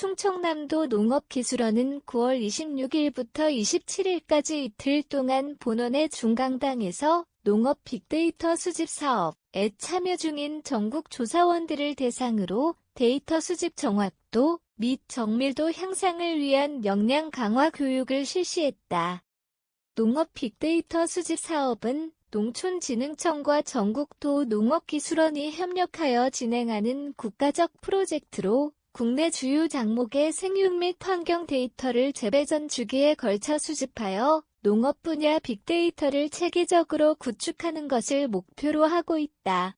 충청남도 농업기술원은 9월 26일부터 27일까지 이틀 동안 본원의 중강당에서 농업 빅데이터 수집 사업에 참여 중인 전국 조사원들을 대상으로 데이터 수집 정확도 및 정밀도 향상을 위한 역량 강화 교육을 실시했다. 농업 빅데이터 수집 사업은 농촌진흥청과 전국도 농업기술원이 협력하여 진행하는 국가적 프로젝트로 국내 주요 작목의 생육 및 환경 데이터를 재배 전 주기에 걸쳐 수집하여 농업 분야 빅데이터를 체계적으로 구축하는 것을 목표로 하고 있다.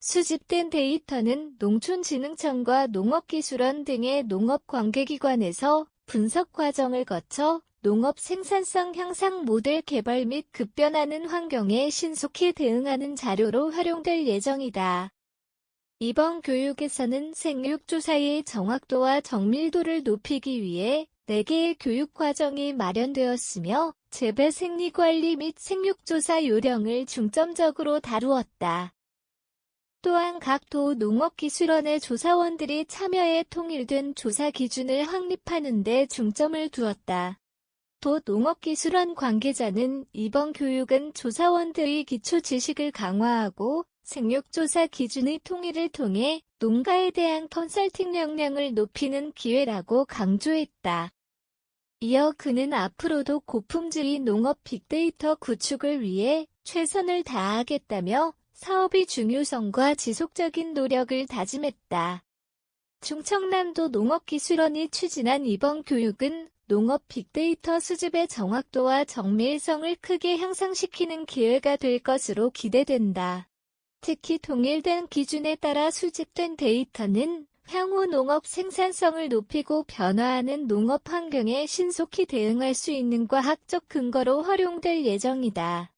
수집된 데이터는 농촌진흥청과 농업기술원 등의 농업 관계기관에서 분석 과정을 거쳐 농업 생산성 향상 모델 개발 및 급변하는 환경에 신속히 대응하는 자료로 활용될 예정이다. 이번 교육에서는 생육조사의 정확도와 정밀도를 높이기 위해 4개의 교육 과정이 마련되었으며 재배 생리관리 및 생육조사 요령을 중점적으로 다루었다. 또한 각 도 농업기술원의 조사원들이 참여해 통일된 조사 기준을 확립하는 데 중점을 두었다. 도 농업기술원 관계자는 이번 교육은 조사원들의 기초 지식을 강화하고 생육조사 기준의 통일을 통해 농가에 대한 컨설팅 역량을 높이는 기회라고 강조했다. 이어 그는 앞으로도 고품질의 농업 빅데이터 구축을 위해 최선을 다하겠다며 사업의 중요성과 지속적인 노력을 다짐했다. 충청남도 농업기술원이 추진한 이번 교육은 농업 빅데이터 수집의 정확도와 정밀성을 크게 향상시키는 기회가 될 것으로 기대된다. 특히 통일된 기준에 따라 수집된 데이터는 향후 농업 생산성을 높이고 변화하는 농업 환경에 신속히 대응할 수 있는 과학적 근거로 활용될 예정이다.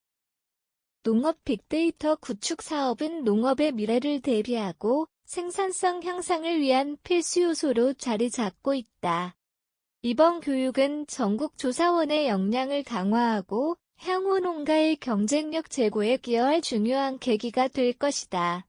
농업 빅데이터 구축 사업은 농업의 미래를 대비하고 생산성 향상을 위한 필수 요소로 자리 잡고 있다. 이번 교육은 전국 조사원의 역량을 강화하고 향후 농가의 경쟁력 제고에 기여할 중요한 계기가 될 것이다.